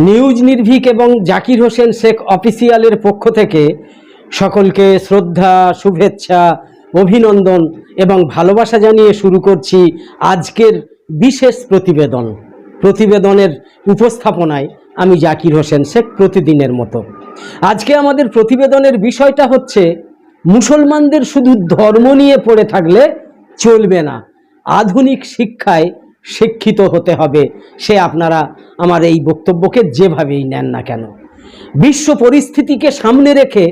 News Nirbhik এবং জাকির হোসেন শেখ অফিসিয়ালের পক্ষ থেকে সকলকে শ্রদ্ধা, শুভেচ্ছা, অভিনন্দন এবং ভালোবাসা জানিয়ে শুরু করছি আজকের বিশেষ প্রতিবেদন। প্রতিবেদনের উপস্থাপনায় আমি জাকির হোসেন শেখ প্রতিদিনের মতো। আজকে আমাদের প্রতিবেদনের বিষয়টা হচ্ছে, মুসলমানদের শুধু ধর্ম নিয়ে পড়ে থাকলে চলবে না। আধুনিক শিক্ষায় শিক্ষিত হতে হবে। সে আপনারা আমার এই বক্তব্যকে যেভাবেই নেন না কেন। বিশ্ব পরিস্থিতিকে সামনে রেখে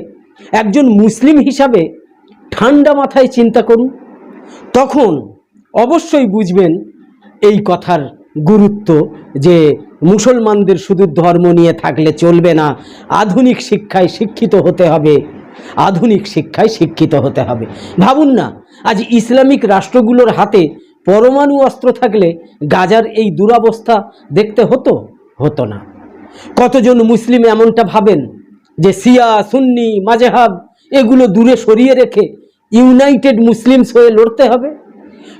একজন মুসলিম হিসাবে ঠান্ডা মাথায় চিন্তা করুন। তখন অবশ্যই বুঝবেন এই কথার গুরুত্ব যে মুসলমানদের শুধু ধর্ম নিয়ে থাকলে চলবে না, আধুনিক শিক্ষায় শিক্ষিত হতে হবে। আধুনিক শিক্ষায় শিক্ষিত হতে হবে। ভাবুন না, আজ ইসলামিক রাষ্ট্রগুলোর হাতে পরমাণু অস্ত্র থাকলে গাজার এই দুরাবস্থা দেখতে হতো? হতো না। কতজন মুসলিম এমনটা ভাবেন যে সিয়া সুন্নি, মাজেহাব এগুলো দূরে সরিয়ে রেখে ইউনাইটেড মুসলিমস হয়ে লড়তে হবে?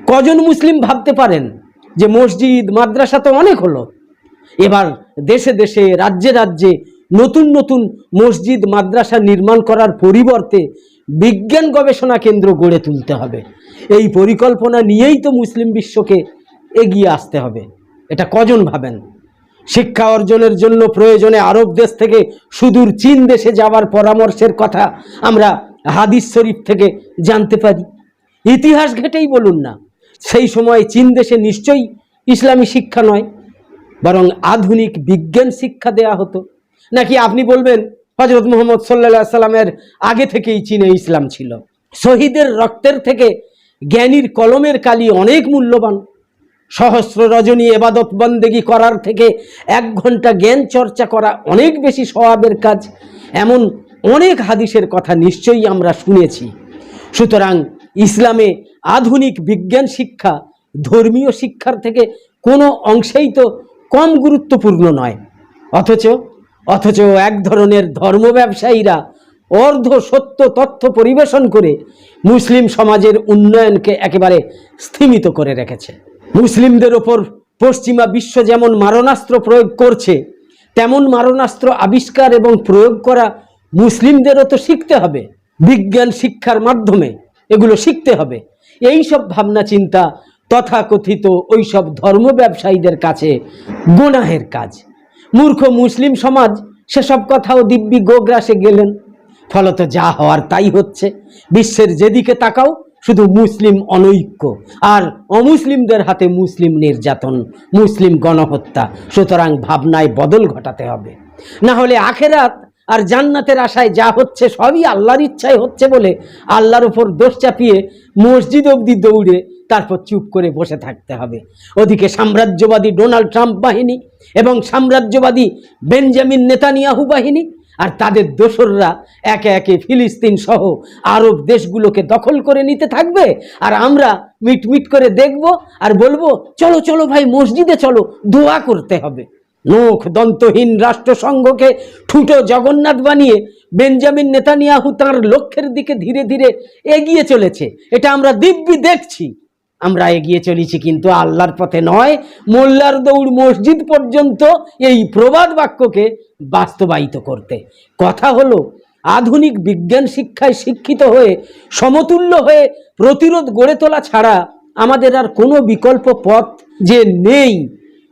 কজন মুসলিম ভাবতে পারেন যে মসজিদ, মাদ্রাসা তো অনেক হলো। এবার দেশে দেশে, রাজ্যে রাজ্যে নতুন নতুন মসজিদ, মাদ্রাসা নির্মাণ করার পরিবর্তে বিজ্ঞান গবেষণা কেন্দ্র গড়ে তুলতে হবে। এই পরিকল্পনা নিয়েই তো মুসলিম বিশ্বকে এগিয়ে আসতে হবে। এটা কজন ভাবেন? শিক্ষা অর্জনের জন্য প্রয়োজনে আরব দেশ থেকে সুদূর চীন দেশে যাওয়ার পরামর্শের কথা আমরা হাদিস শরীফ থেকে জানতে পারি। ইতিহাস ঘেটেই বলুন না, সেই সময় চীন দেশে নিশ্চয়ই ইসলামী শিক্ষা নয়, বরং আধুনিক বিজ্ঞান শিক্ষা দেয়া হতো। নাকি আপনি বলবেন হজরত মোহাম্মদ সাল্লা সাল্লামের আগে থেকেই চীনে ইসলাম ছিল। শহীদের রক্তের থেকে জ্ঞানীর কলমের কালি অনেক মূল্যবান। সহস্র রজনী এবাদত বন্দেগি করার থেকে এক ঘণ্টা জ্ঞান চর্চা করা অনেক বেশি স্বভাবের কাজ, এমন অনেক হাদিসের কথা নিশ্চয়ই আমরা শুনেছি। সুতরাং ইসলামে আধুনিক বিজ্ঞান শিক্ষা, ধর্মীয় শিক্ষার থেকে কোনো অংশেই তো কম গুরুত্বপূর্ণ নয়। অথচ অথচ এক ধরনের ধর্ম ব্যবসায়ীরা অর্ধ সত্য তথ্য পরিবেশন করে মুসলিম সমাজের উন্নয়নকে একেবারে স্থিমিত করে রেখেছে। মুসলিমদের ওপর পশ্চিমা বিশ্ব যেমন মারণাস্ত্র প্রয়োগ করছে, তেমন মারণাস্ত্র আবিষ্কার এবং প্রয়োগ করা মুসলিমদেরও তো শিখতে হবে। বিজ্ঞান শিক্ষার মাধ্যমে এগুলো শিখতে হবে। এই সব ভাবনা চিন্তা তথাকথিত ওইসব ধর্ম ব্যবসায়ীদের কাছে গোনাহের কাজ। মূর্খ মুসলিম সমাজ, সেসব কথাও দিব্যি গোগ্রাসে গেলেন। ফলত যা হওয়ার তাই হচ্ছে। বিশ্বের যেদিকে তাকাও, শুধু মুসলিম অনৈক্য। আর অমুসলিমদের হাতে মুসলিম নির্যাতন, মুসলিম গণহত্যা, সুতরাং ভাবনায় বদল ঘটাতে হবে। না হলে আখেরাত আর জান্নাতের আশায় যা হচ্ছে সবই আল্লাহর ইচ্ছায় হচ্ছে বলে আল্লাহর ওপর দোষ চাপিয়ে মসজিদ অবধি দৌড়ে তারপর চুপ করে বসে থাকতে হবে। ওদিকে সাম্রাজ্যবাদী ডোনাল্ড ট্রাম্প বাহিনী এবং সাম্রাজ্যবাদী বেঞ্জামিন নেতানিয়াহু বাহিনী আর তাদের দোসররা একে একে ফিলিস্তিন সহ আরব দেশগুলোকে দখল করে নিতে থাকবে আর আমরা মিটমিট করে দেখব আর বলব, চলো চলো ভাই, মসজিদে চলো, দোয়া করতে হবে। নোখ দন্তহীন রাষ্ট্রসংঘকে ঠুটো জগন্নাথ বানিয়ে বেঞ্জামিন নেতানিয়াহু তার লক্ষ্যের দিকে ধীরে ধীরে এগিয়ে চলেছে। এটা আমরা দিব্যি দেখছি। আমরা এগিয়ে চলেছি কিন্তু আল্লাহর পথে নয়, মোল্লার দৌড় মসজিদ পর্যন্ত এই প্রবাদ বাক্যকে বাস্তবায়িত করতে। কথা হলো, আধুনিক বিজ্ঞান শিক্ষায় শিক্ষিত হয়ে, সমতুল্য হয়ে প্রতিরোধ গড়ে তোলা ছাড়া আমাদের আর কোনো বিকল্প পথ যে নেই।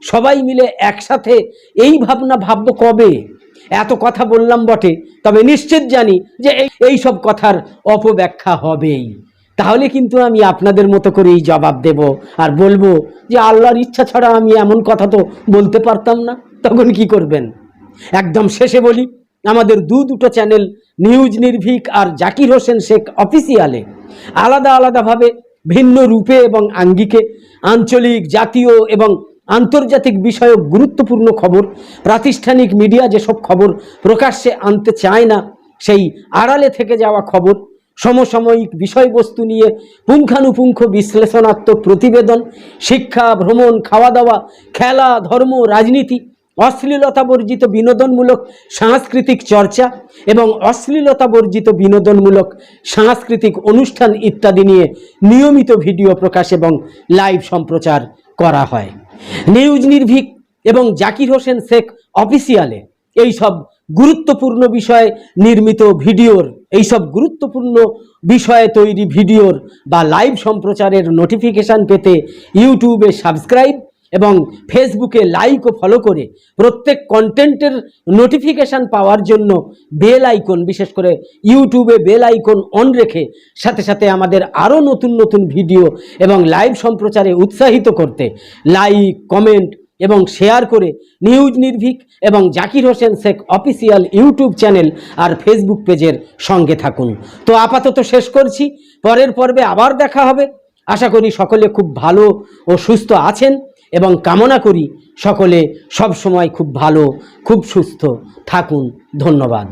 সবাই মিলে একসাথে এই ভাবনা ভাবব কবে? এত কথা বললাম বটে, তবে নিশ্চিত জানি যে এই- সব কথার অপব্যাখ্যা হবেই। তাহলে কিন্তু আমি আপনাদের মতো করেই জবাব দেব আর বলব যে আল্লাহর ইচ্ছা ছাড়া আমি এমন কথা তো বলতে পারতাম না। তখন কি করবেন? একদম শেষে বলি, আমাদের দু দুটো চ্যানেল, নিউজ নির্ভীক আর জাকির হোসেন শেখ অফিসিয়ালে, আলাদা আলাদাভাবে ভিন্ন রূপে এবং আঙ্গিকে, আঞ্চলিক, জাতীয় এবং আন্তর্জাতিক বিষয়ক গুরুত্বপূর্ণ খবর, প্রাতিষ্ঠানিক মিডিয়া যেসব খবর প্রকাশ্যে আনতে চায় না, সেই আড়ালে থেকে যাওয়া খবর, সমসাময়িক বিষয়বস্তু নিয়ে পুঙ্খানুপুঙ্খ বিশ্লেষণাত্মক প্রতিবেদন, শিক্ষা, ভ্রমণ খাওয়া দাওয়া খেলা, ধর্ম, রাজনীতি অশ্লীলতা বর্জিত বিনোদনমূলক সাংস্কৃতিক চর্চা এবং অশ্লীলতা বর্জিত বিনোদনমূলক সাংস্কৃতিক অনুষ্ঠান ইত্যাদি নিয়ে নিয়মিত ভিডিও প্রকাশ এবং লাইভ সম্প্রচার করা হয়। নিউজ নির্ভীক এবং জাকির হোসেন শেখ অফিসিয়ালে এই সব গুরুত্বপূর্ণ বিষয়ে নির্মিত ভিডিওর এই সব গুরুত্বপূর্ণ বিষয়ে তৈরি ভিডিওর বা লাইভ সম্প্রচারের নোটিফিকেশান পেতে ইউটিউবে সাবস্ক্রাইব এবং ফেসবুকে লাইক ও ফলো করে প্রত্যেক কন্টেন্টের নোটিফিকেশান পাওয়ার জন্য বেল আইকন বিশেষ করে ইউটিউবে বেল আইকন অন রেখে সাথে সাথে আমাদের আরও নতুন নতুন ভিডিও এবং লাইভ সম্প্রচারে উৎসাহিত করতে লাইক কমেন্ট এবং শেয়ার করে নিউজ নির্ভীক এবং Zakir Hossain Sheikh official YouTube channel আর ফেসবুক পেজের সঙ্গে থাকুন। তো আপাতত শেষ করছি, পরের পর্বে আবার দেখা হবে। আশা করি সকলে খুব ভালো ও সুস্থ আছেন। এবং কামনা করি সকলে সব সময় খুব ভালো খুব সুস্থ থাকুন। ধন্যবাদ।